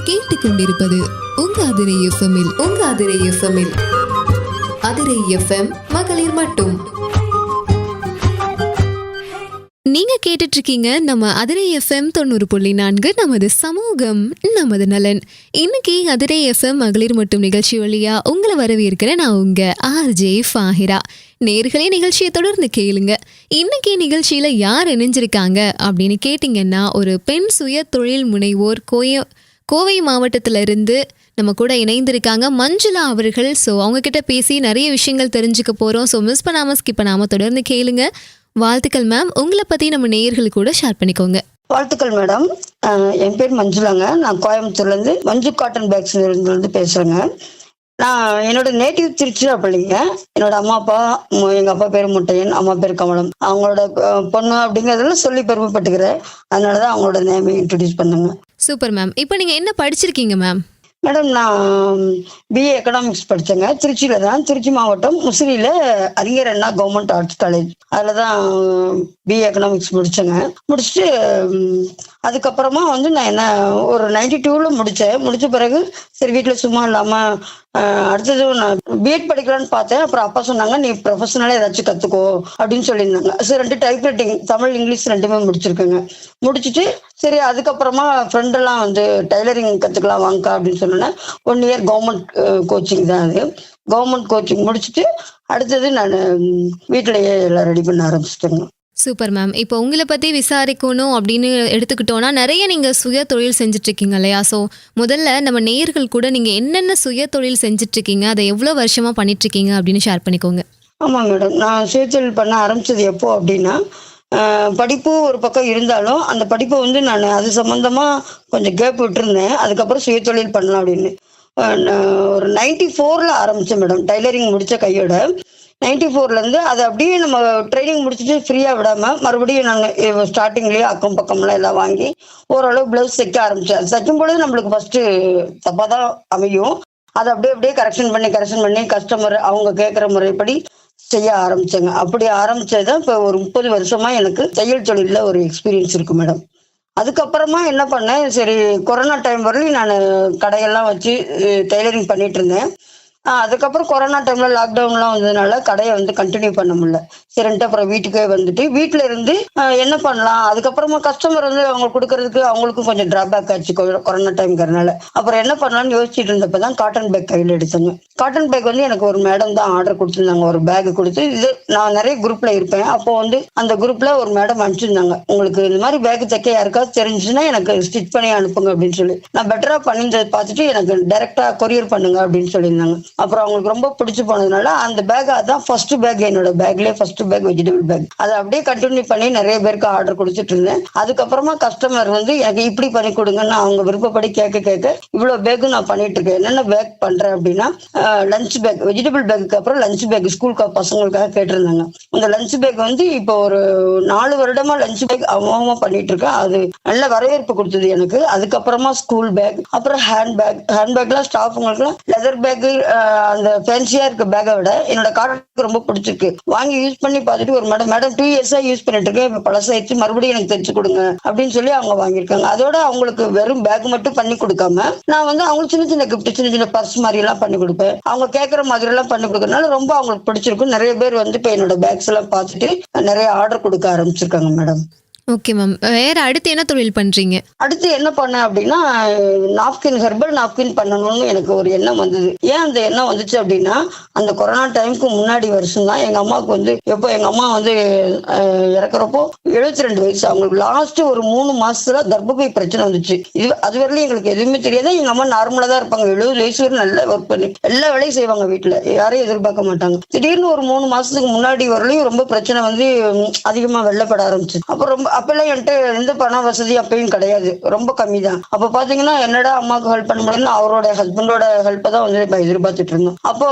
நீங்கள் கேட்டுக்கொண்டிருப்பது உங்க அதிரை எஃப்எம்மில் உங்க அதிரை எஃப்எம்மில் அதிரை எஃப்எம் மகளிர் மட்டும். நீங்க கேட்டுட்டு இருக்கீங்க நம்ம அதிரை எஃப்எம் தொண்ணூறு புள்ளி நான்கு நமது சமூகம் நமது நலன். இன்னைக்கு அதிரை எஃப்எம் மகளிர் மட்டும் நிகழ்ச்சி வழியா உங்களை வரவேற்கிற நான் உங்க ஆர்ஜே ஃபாஹிரா நேர்களே நிகழ்ச்சியை தொடர்ந்து கேளுங்க. இன்னைக்கு நிகழ்ச்சியில யார் இணைஞ்சிருக்காங்க அப்படின்னு கேட்டிங்கன்னா ஒரு பெண் சுய தொழில் முனைவோர் கோய கோவை மாவட்டத்திலிருந்து நம்ம கூட இணைந்திருக்காங்க. மஞ்சுளா அவர்கள். ஸோ அவங்க கிட்ட பேசி நிறைய விஷயங்கள் தெரிஞ்சுக்க போகிறோம் ஸோ மிஸ் பண்ணாமல் ஸ்கிப் பண்ணாம தொடர்ந்து கேளுங்க. வாழ்த்துக்கள் மேம் உங்களை பற்றி நம்ம நேயர்கள் கூட ஷேர் பண்ணிக்கோங்க. வாழ்த்துக்கள் மேடம் என் பேர் மஞ்சுளாங்க. நான் கோயம்புத்தூர்லேருந்து மஞ்சு காட்டன் பேக்ஸ்லேருந்து பேசுகிறேங்க நான் என்னோட நேட்டிவ் திருச்சிராப்பள்ளிங்க. என்னோட அம்மா அப்பா எங்கள் எங்க அப்பா பேர் முட்டையன் அம்மா பேர் கமலம். அவங்களோட பொண்ணு அப்படிங்கிறதெல்லாம் சொல்லி பெருமைப்பட்டுக்கிறேன். அதனால தான் அவங்களோட நேமை இன்ட்ரடியூஸ் பண்ணுங்க. சூப்பர் மேம் இப்போ நீங்கள் என்ன படிச்சிருக்கீங்க மேம் மேடம் நான் பிஏ எக்கனாமிக்ஸ் படித்தேங்க திருச்சியில தான். திருச்சி மாவட்டம் முசிறியில் அறிஞர் அண்ணா கவர்மெண்ட் ஆர்ட்ஸ் காலேஜ் அதில் தான் பிஏ எக்கனாமிக்ஸ் முடித்தேங்க முடிச்சுட்டு அதுக்கப்புறமா வந்து நான் என்ன ஒரு நைன்டி டூவில் முடித்தேன் முடித்த பிறகு சரி வீட்டில் சும்மா இல்லாமல் அடுத்தது நான் பிஎட் படிக்கலான்னு பார்த்தேன். அப்புறம் அப்பா சொன்னாங்க நீ ப்ரொஃபஷனலாக ஏதாச்சும் கற்றுக்கோ அப்படின்னு சொல்லியிருந்தாங்க. சரி ரெண்டு டைப் ரைட்டிங் தமிழ் இங்கிலீஷ் ரெண்டுமே முடிச்சிருக்கேங்க. முடிச்சுட்டு சரி அதுக்கப்புறமா ஃப்ரெண்டெல்லாம் வந்து டைலரிங் கற்றுக்கலாம் வாங்கக்கா அப்படின்னு சொன்னேன் ஒன் இயர் கவர்மெண்ட் கோச்சிங் தான் அது. கவர்மெண்ட் கோச்சிங் முடிச்சுட்டு அடுத்தது நான் வீட்டிலேயே எல்லாம் ரெடி பண்ண ஆரம்பிச்சிட்டேங்க. சூப்பர் மேம் இப்போ உங்களை பற்றி விசாரிக்கணும் அப்படின்னு எடுத்துக்கிட்டோன்னா நிறைய நீங்கள் சுய தொழில் செஞ்சுட்ருக்கீங்க இல்லையா? ஸோ முதல்ல நம்ம நேயர்கள் கூட நீங்கள் என்னென்ன சுய தொழில் செஞ்சுட்ருக்கீங்க? அதை எவ்வளோ வருஷமாக பண்ணிட்டுருக்கீங்க அப்படின்னு ஷேர் பண்ணிக்கோங்க. ஆமாம் மேடம். நான் சுயதொழில் பண்ண ஆரம்பிச்சது எப்போ அப்படின்னா படிப்பு ஒரு பக்கம் இருந்தாலும் அந்த படிப்பை வந்து நான் அது சம்மந்தமாக கொஞ்சம் கேப் விட்டுருந்தேன். அதுக்கப்புறம் சுயதொழில் பண்ணலாம் அப்படின்னு. ஒரு நைன்டி ஃபோரில் ஆரம்பித்தேன் மேடம் டைலரிங் முடித்த கையோட. நைன்டி ஃபோர்லேருந்து அதை அப்படியே நம்ம ட்ரைனிங் முடிச்சுட்டு ஃப்ரீயாக விடாமல் மறுபடியும் நாங்கள் ஸ்டார்டிங்லேயே அக்கம் பக்கம்லாம் எல்லாம் வாங்கி ஓரளவு ப்ளவுஸ் தைக்க ஆரம்பித்தேன் தைக்கும் பொழுது நம்மளுக்கு ஃபஸ்ட்டு தப்பாக தான் அமையும். அதை அப்படியே அப்படியே கரெக்ஷன் பண்ணி கரெக்ஷன் பண்ணி கஸ்டமர் அவங்க கேட்குற முறைப்படி செய்ய ஆரம்பிச்சேங்க. அப்படி ஆரம்பிச்சதுதான் இப்ப இப்போ ஒரு முப்பது வருஷமா எனக்கு தையல் தொழிலில் ஒரு எக்ஸ்பீரியன்ஸ் இருக்கு மேடம் அதுக்கப்புறமா என்ன பண்ணேன் சரி கொரோனா டைம் வரையும் நான் கடையெல்லாம் வச்சு டெய்லரிங் பண்ணிட்டு இருந்தேன். அதுக்கப்புறம் கொரோனா டைம்ல லாக்டவுன்லாம் வந்ததுனால கடையை வந்து கண்டினியூ பண்ண முடியல. சரின்ட்டு அப்புறம் வீட்டுக்கே வந்துட்டு வீட்டில் இருந்து என்ன பண்ணலாம்? அதுக்கப்புறமா கஸ்டமர் வந்து அவங்க கொடுக்கறதுக்கு அவங்களுக்கும் கொஞ்சம் டிராபேக் ஆச்சு கொ- கொரோனா டைம்ங்கிறதுனால அப்புறம் என்ன பண்ணலாம்னு யோசிச்சுட்டு இருந்தப்ப தான் காட்டன் பேக் கையில் எடுத்தாங்க. காட்டன் பேக் வந்து எனக்கு ஒரு மேடம் தான் ஆர்டர் கொடுத்துருந்தாங்க ஒரு பேக் கொடுத்து. இது நான் நிறைய குரூப்ல இருப்பேன். அப்போ வந்து அந்த குரூப்ல ஒரு மேடம் அனுப்பிச்சிருந்தாங்க. உங்களுக்கு இந்த மாதிரி பேக் தைக்க யாருக்காவது தெரிஞ்சுன்னா எனக்கு ஸ்டிச் பண்ணி அனுப்புங்க அப்படின்னு சொல்லி. நான் பெட்டரா பண்ணியிருந்ததை பார்த்துட்டு எனக்கு டைரக்டா கொரியர் பண்ணுங்க அப்படின்னு சொல்லியிருந்தாங்க. அப்புறம் அவங்களுக்கு ரொம்ப பிடிச்சு போனதுனால அந்த பேக் அதான் ஃபர்ஸ்ட் பேக் என்னோட பேக்லேயே ஃபர்ஸ்ட் பேக் வெஜிடபிள் பேக் அதை அப்படியே கண்டினியூ பண்ணி நிறைய பேருக்கு ஆர்டர் கொடுத்துட்டு இருந்தேன். அதுக்கப்புறமா கஸ்டமர் வந்து எனக்கு இப்படி பண்ணி கொடுங்கன்னு அவங்க விருப்பப்படி கேட்க கேட்க இவ்வளவு பேக்கு நான் பண்ணிட்டு இருக்கேன். என்னென்ன பேக் பண்றேன் அப்படின்னா லஞ்ச் பேக் வெஜிடபிள் பேக்கு அப்புறம் லஞ்ச் பேக் ஸ்கூல் பசங்களுக்காக கேட்டிருந்தாங்க. அந்த லஞ்ச் பேக் வந்து இப்போ ஒரு நாலு வருடமா லஞ்ச் பேக் அவங்க பண்ணிட்டு இருக்கேன் அது நல்ல வரவேற்பு கொடுத்தது எனக்கு. அதுக்கப்புறமா ஸ்கூல் பேக் அப்புறம் ஹேண்ட் பேக் ஹேண்ட் பேக்லாம் ஸ்டாஃபுங்களுக்குலாம் லெதர் பேக்கு அந்த ஃபேன்சியா இருக்க பேக்கை விட என்னோட கார்டுக்கு ரொம்ப பிடிச்சிருக்கு. வாங்கி யூஸ் பண்ணி பார்த்துட்டு ஒரு மேடம் மேடம் டூ இயர்ஸா யூஸ் பண்ணிட்டு இருக்கேன். இப்போ பழசாயிடுச்சு மறுபடியும் எனக்கு தைச்சு கொடுங்க அப்படின்னு சொல்லி அவங்க வாங்கியிருக்காங்க. அதோட அவங்களுக்கு வெறும் பேக் மட்டும் பண்ணி கொடுக்காம நான் வந்து அவங்களுக்கு சின்ன சின்ன கிஃப்ட் சின்ன சின்ன பர்ஸ் மாதிரி எல்லாம் பண்ணி கொடுப்பேன். அவங்க கேட்கற மாதிரி எல்லாம் பண்ணி கொடுக்கறதுனால ரொம்ப அவங்களுக்கு பிடிச்சிருக்கும். நிறைய பேர் வந்து இப்போ என்னோட பேக்ஸ் எல்லாம் பார்த்துட்டு நிறைய ஆர்டர் கொடுக்க ஆரம்பிச்சிருக்காங்க மேடம் ஓகே மேம் வேற அடுத்து என்ன தொழில் பண்ணுறீங்க அடுத்து என்ன பண்ணேன் அப்படின்னா நாப்கின் ஹெர்பல் நாப்கின் பண்ணணும்னு எனக்கு ஒரு எண்ணம் வந்தது. ஏன் அந்த எண்ணம் வந்துச்சு அப்படின்னா அந்த கொரோனா டைமுக்கு முன்னாடி வருஷம் தான் எங்க அம்மாவுக்கு வந்து எப்போ எங்க அம்மா வந்து இறக்குறப்போ எழுபத்தி ரெண்டு வயசு. அவங்களுக்கு லாஸ்ட் ஒரு மூணு மாசத்துல கர்ப்பப்பை பிரச்சனை வந்துச்சு. இது அது வரையிலும் எங்களுக்கு எதுவுமே தெரியாது. எங்க அம்மா நார்மலா தான் இருப்பாங்க. எழுபது வயசு வரை நல்லா ஒர்க் பண்ணி எல்லா வேலையும் செய்வாங்க வீட்டுல. யாரையும் எதிர்பார்க்க மாட்டாங்க. திடீர்னு ஒரு மூணு மாசத்துக்கு முன்னாடி வரலையும் ரொம்ப பிரச்சனை வந்து அதிகமா வெள்ளப்பட ஆரம்பிச்சு அப்புறம் ரொம்ப அப்பெல்லாம் என்கிட்ட எந்த பண வசதி அப்பயும் கிடையாது. ரொம்ப கம்மி தான் அப்ப பாத்தீங்கன்னா என்னடா அம்மாவுக்கு ஹெல்ப் பண்ண முடியும்னு அவரோட ஹஸ்பண்டோட ஹெல்ப்பை தான் வந்து இப்போ எதிர்பார்த்துட்டு இருந்தோம். அப்போ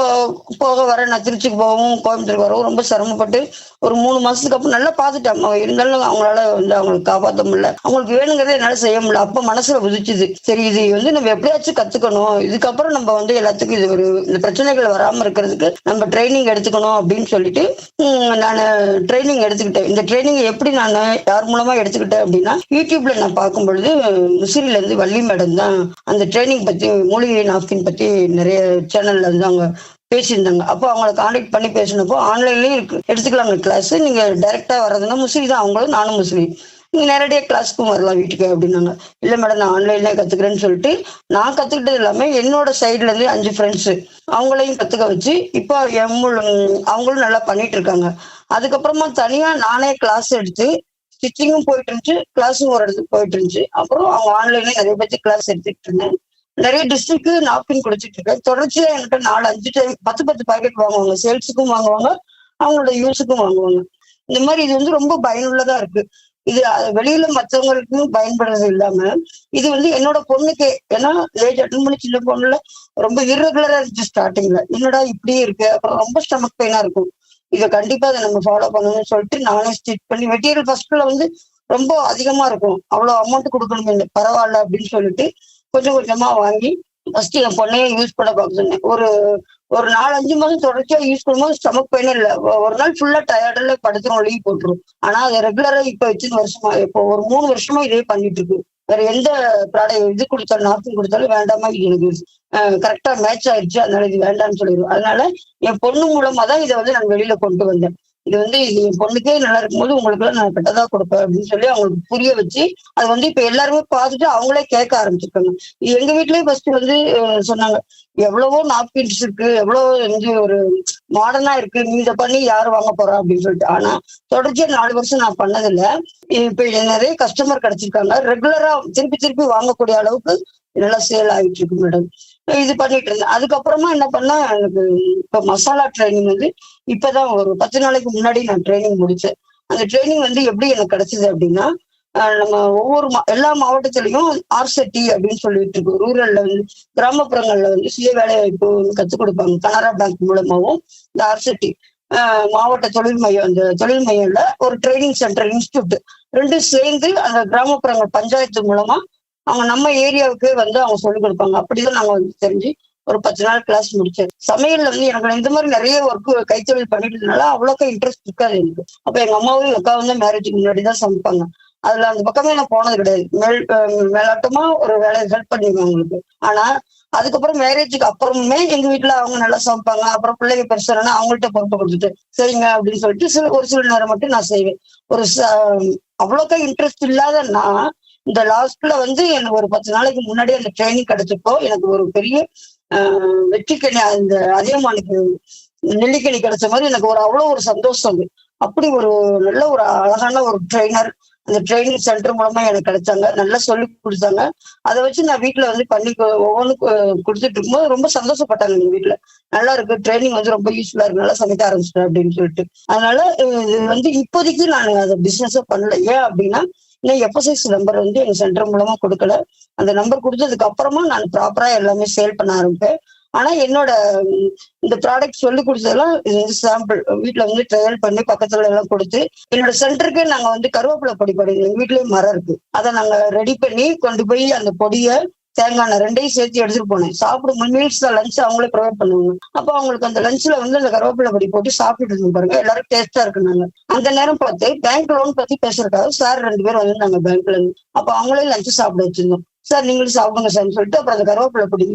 போக வர நான் திருச்சிக்கு போகவும் கோயம்புத்தூருக்கு வரவும் ரொம்ப சிரமப்பட்டு ஒரு மூணு மாசத்துக்கு அப்புறம் நல்லா பார்த்துட்டேன் அம்மா இருந்தாலும் அவங்களால வந்து அவங்களுக்கு காப்பாற்ற முடியல. அவங்களுக்கு வேணுங்கிறத என்னால செய்ய முடியல. அப்ப மனசுல உதிச்சுது. சரி இது வந்து நம்ம எப்படியாச்சும் கத்துக்கணும். இதுக்கப்புறம் நம்ம வந்து எல்லாத்துக்கும் இது ஒரு இந்த பிரச்சனைகள் வராம இருக்கிறதுக்கு நம்ம ட்ரைனிங் எடுத்துக்கணும் அப்படின்னு சொல்லிட்டு நான் ட்ரைனிங் எடுத்துக்கிட்டேன். இந்த ட்ரைனிங் எப்படி நான் யார் யார் மூலமா எடுத்துக்கிட்டேன் அப்படின்னா யூடியூப்ல நான் பார்க்கும் பொழுது முசிறில இருந்து வள்ளி மேடம் தான் அந்த ட்ரைனிங் பத்தி மூலிகை நாப்கின் பத்தி நிறைய சேனல்ல வந்து அவங்க பேசியிருந்தாங்க. அப்போ அவங்கள காண்டாக்ட் பண்ணி பேசினப்போ ஆன்லைன்லயும் இருக்கு. எடுத்துக்கலாங்க கிளாஸ் நீங்க டைரக்டா வர்றதுன்னா முசிறி தான். அவங்களும் நானும் முசிறி. நீங்க நேரடியாக கிளாஸ்க்கும் வரலாம் வீட்டுக்கு அப்படின்னாங்க. இல்லை மேடம் நான் ஆன்லைன்ல கத்துக்கிறேன்னு சொல்லிட்டு நான் கத்துக்கிட்டது எல்லாமே என்னோட சைட்ல இருந்து அஞ்சு ஃப்ரெண்ட்ஸ் அவங்களையும் கத்துக்க வச்சு இப்போ எம் அவங்களும் நல்லா பண்ணிட்டு இருக்காங்க. அதுக்கப்புறமா தனியா நானே கிளாஸ் எடுத்து ஸ்டிச்சிங்கும் போயிட்டு இருந்துச்சு கிளாஸும் ஒரு இடத்துக்கு போயிட்டு இருந்துச்சு. அப்புறம் அவங்க ஆன்லைன்ல நிறைய பேர்த்து கிளாஸ் எடுத்துக்கிட்டு இருந்தேன். நிறைய டிஸ்ட்ரிக்ட் நாப்கின் கொடுத்துட்டு இருக்கேன். தொடர்ச்சியா என்கிட்ட நாலு அஞ்சு டைம் பத்து பத்து பாக்கெட் வாங்குவாங்க. சேல்ஸுக்கும் வாங்குவாங்க அவங்களோட யூஸுக்கும் வாங்குவாங்க. இந்த மாதிரி இது வந்து ரொம்ப பயனுள்ளதா இருக்கு. இது வெளியில மற்றவங்களுக்கும் பயன்படுறது இல்லாம இது வந்து என்னோட பொண்ணுக்கே ஏன்னா ஏஜ் அட்டன் பண்ணி சின்ன பொண்ணுல ரொம்ப இர்ரெகுலரா இருந்துச்சு ஸ்டார்டிங்ல என்னடா இப்படியே இருக்கு? அப்புறம் ரொம்ப ஸ்டமக் பெயினா இருக்கும். இதை கண்டிப்பா அதை நம்ம ஃபாலோ பண்ணணும்னு சொல்லிட்டு நானே ஸ்டிச் பண்ணி மெட்டீரியல் ஃபர்ஸ்ட்ல வந்து ரொம்ப அதிகமா இருக்கும். அவ்வளவு அமௌண்ட் கொடுக்கணுமே இல்லை. பரவாயில்ல அப்படின்னு சொல்லிட்டு கொஞ்சம் கொஞ்சமா வாங்கி ஃபர்ஸ்ட் என் பொண்ணையே யூஸ் பண்ண பார்க்க சொன்னேன். ஒரு ஒரு நாலு அஞ்சு மாசம் தொடர்ச்சியா யூஸ் பண்ணும்போது ஸ்டமக் பெயின் இல்லை. ஒரு நாள் ஃபுல்லா டயர்டில் படுத்துரும் லீவ் போட்டுரும் ஆனா அதை ரெகுலரா இப்ப வச்சு வருஷமா இப்போ ஒரு மூணு வருஷமா இதே பண்ணிட்டு இருக்கு. வேற எந்த ப்ராடக்ட் இது கொடுத்தாலும் நாப்கின் கொடுத்தாலும் வேண்டாமா? இது எனக்கு கரெக்டா மேட்ச் ஆயிடுச்சு. அதனால இது வேண்டாம்னு சொல்லிடுவோம். அதனால என் பொண்ணு மூலமா தான் இதை வந்து நான் வெளியில கொண்டு வந்தேன். இது வந்து நீங்க என் பொண்ணுக்கே நல்லா இருக்கும்போது உங்களுக்கு எல்லாம் நான் கெட்டதா கொடுப்பேன் அப்படின்னு சொல்லி அவங்களுக்கு புரிய வச்சு அது வந்து இப்ப எல்லாருமே பார்த்துட்டு அவங்களே கேட்க ஆரம்பிச்சிருக்காங்க. எங்க வீட்லயே ஃபர்ஸ்ட் வந்து சொன்னாங்க எவ்வளவோ நாப்கின்ஸ் இருக்கு எவ்வளவோ வந்து ஒரு மாடர்னா இருக்கு நீ இதை பண்ணி யாரு வாங்க போறா? அப்படின்னு சொல்லிட்டு. ஆனா தொடர்ச்சியா நாலு வருஷம் நான் பண்ணதில்ல. இப்ப நிறைய கஸ்டமர் கிடைச்சிருக்காங்க. ரெகுலரா திருப்பி திருப்பி வாங்கக்கூடிய அளவுக்கு நல்லா சேல் ஆகிட்டு இருக்கு மேடம் இது பண்ணிட்டு இருந்தேன். அதுக்கப்புறமா என்ன பண்ணா எனக்கு இப்ப மசாலா ட்ரைனிங் வந்து இப்பதான் ஒரு பத்து நாளைக்கு முன்னாடி நான் ட்ரைனிங் முடிச்சேன். அந்த ட்ரைனிங் வந்து எப்படி எனக்கு கிடைச்சது அப்படின்னா நம்ம ஒவ்வொரு மா- எல்லா மாவட்டத்திலையும் ஆர்செட்டி அப்படின்னு சொல்லிட்டு இருக்கோம் ரூரல்ல வந்து கிராமப்புறங்கள்ல வந்து சுய வேலை வாய்ப்பு கத்துக் கொடுப்பாங்க. கனரா பேங்க் மூலமாகவும் இந்த ஆர்செட்டி மாவட்ட தொழில் மையம் அந்த தொழில் மையம்ல ஒரு ட்ரைனிங் சென்டர் இன்ஸ்டியூட் ரெண்டும் சேர்ந்து அந்த கிராமப்புறங்கள் பஞ்சாயத்து மூலமா அவங்க நம்ம ஏரியாவுக்கு வந்து அவங்க சொல்லிக் கொடுப்பாங்க. அப்படிதான் நாங்க வந்து தெரிஞ்சு ஒரு பத்து நாள் கிளாஸ் முடிச்சேன். சமையல்ல வந்து எனக்கு இந்த மாதிரி நிறைய ஒர்க் கைத்தொழில் பண்ணிட்டு இருந்தனால அவ்வளோக்கா இன்ட்ரெஸ்ட் இருக்காது எனக்கு. அப்ப எங்க அம்மாவும் எங்க அக்கா வந்து மேரேஜுக்கு முன்னாடி தான் சமைப்பாங்க. அதுல அந்த பக்கமே நான் போனது கிடையாது. மேல் மேலாட்டமா ஒரு வேலையை ஹெல்ப் பண்ணிருவேன் அவங்களுக்கு. ஆனா அதுக்கப்புறம் மேரேஜுக்கு அப்புறமே எங்க வீட்டுல அவங்க நல்லா சமைப்பாங்க. அப்புறம் பிள்ளைங்க பெருசானா அவங்கள்ட்ட பொறுப்பு கொடுத்துட்டு சரிங்க அப்படின்னு சொல்லிட்டு சில ஒரு சில நேரம் மட்டும் நான் செய்வேன். ஒரு ச- அவ்வளோக்கா இன்ட்ரெஸ்ட் இல்லாத நான் இந்த லாஸ்ட்ல வந்து எனக்கு ஒரு பத்து நாளைக்கு முன்னாடி அந்த ட்ரைனிங் கிடைச்சப்போ எனக்கு ஒரு பெரிய வெற்றிக்கணி அந்த அதிகமானுக்கு நெல்லிக்கணி கிடைச்ச மாதிரி எனக்கு ஒரு அவ்வளோ ஒரு சந்தோஷம் அது. அப்படி ஒரு நல்ல ஒரு அழகான ஒரு ட்ரெயினர் அந்த ட்ரைனிங் சென்டர் மூலமா எனக்கு கிடைச்சாங்க. நல்லா சொல்லி கொடுத்தாங்க. அதை வச்சு நான் வீட்டுல வந்து பண்ணி ஒவ்வொன்றும் கொடுத்துட்டு இருக்கும்போது ரொம்ப சந்தோஷப்பட்டாங்க எங்க வீட்டுல நல்லா இருக்கு. ட்ரைனிங் வந்து ரொம்ப யூஸ்ஃபுல்லா இருக்கு. நல்லா சமைக்க ஆரம்பிச்சிட்டேன் அப்படின்னு சொல்லிட்டு. அதனால இது வந்து இப்போதைக்கு நான் அதை பிசினஸா பண்ணல. ஏன் அப்படின்னா இன்னும் எஃப்எஸ்எஸ் நம்பர் வந்து எங்க சென்டர் மூலமா கொடுக்கல. அந்த நம்பர் கொடுத்ததுக்கு அப்புறமா நான் ப்ராப்பரா எல்லாமே சேல் பண்ண ஆரம்பிப்பேன். ஆனா என்னோட இந்த ப்ராடக்ட் சொல்லி கொடுத்ததெல்லாம் இது வந்து சாம்பிள் வீட்டுல வந்து ட்ரையல் பண்ணி பக்கத்துல எல்லாம் கொடுத்து என்னோட சென்டருக்கு நாங்க வந்து கருவேப்பிலை பொடி பொடி எங்க வீட்லயும் மரம் இருக்கு. அதை நாங்க ரெடி பண்ணி கொண்டு போய் அந்த பொடியை தேங்காய் எண்ணெய் ரெண்டையும் சேர்த்து எடுத்துட்டு போனேன். சாப்பிடும் மீல்ஸ் தான் லஞ்ச் அவங்களே ப்ரொவைட் பண்ணுவாங்க. அப்போ அவங்களுக்கு அந்த லஞ்ச்ல வந்து அந்த கருவேப்பிலை பொடி போட்டு சாப்பிட்டுட்டு இருந்தோம் பாருங்க. எல்லாரும் டேஸ்டா இருக்குனாங்க. அந்த நேரம் பார்த்து பேங்க் லோன் பத்தி பேசுறதுக்காக சார் ரெண்டு பேரும் வந்திருந்தாங்க பேங்க்ல இருந்து. அப்போ அவங்களே லஞ்ச் சாப்பிட வச்சிருந்தோம். சார் நீங்களும் சாப்பிடுங்க சார்னு சொல்லிட்டு அப்புறம் அந்த கருவேப்பிலை பொடி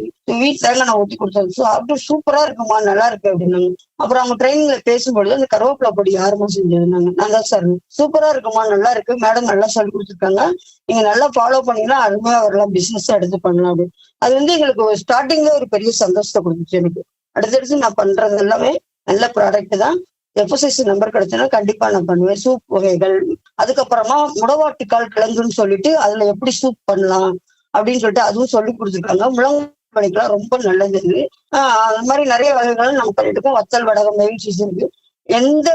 வீட்டுல நான் ஊற்றி கொடுத்தேன். சாப்பிட்டு சூப்பரா இருக்குமா? நல்லா இருக்கு அப்படின்னாங்க. அப்புறம் அவங்க ட்ரைனிங்ல பேசும்பொழுது அந்த கருவேப்பிலை பொடி யாருமா செஞ்சிருந்தாங்க? நான் தான் சார். சூப்பரா இருக்குமா? நல்லா இருக்கு. மேடம் நல்லா சொல்லி கொடுத்துருக்காங்க. நீங்க நல்லா ஃபாலோ பண்ணீங்கன்னா அருமையா வரலாம். பிசினஸ் எடுத்து பண்ணலாம் அப்படின்னு. அது வந்து எங்களுக்கு ஒரு ஸ்டார்டிங்ல ஒரு பெரிய சந்தோஷத்தை கொடுத்துச்சு எனக்கு. அடுத்தடுத்து நான் பண்றது எல்லாமே நல்ல ப்ராடக்ட் தான். எஃப்எஸ்எஸ் நம்பர் கிடைச்சுன்னா கண்டிப்பா நான் பண்ணுவேன். சூப் வகைகள். அதுக்கப்புறமா முடவாட்டுக்கால் கிழங்குன்னு சொல்லிட்டு அதுல எப்படி சூப் பண்ணலாம்? அப்படின்னு சொல்லிட்டு அதுவும் சொல்லி கொடுத்துருக்காங்க. முழங்கெல்லாம் ரொம்ப நல்லது இருக்கு ஆஹ் அது மாதிரி நிறைய வகைகள் நம்ம பண்ணிட்டு இருக்கோம் வத்தல் வடகம் மெயின் இருக்கு எந்த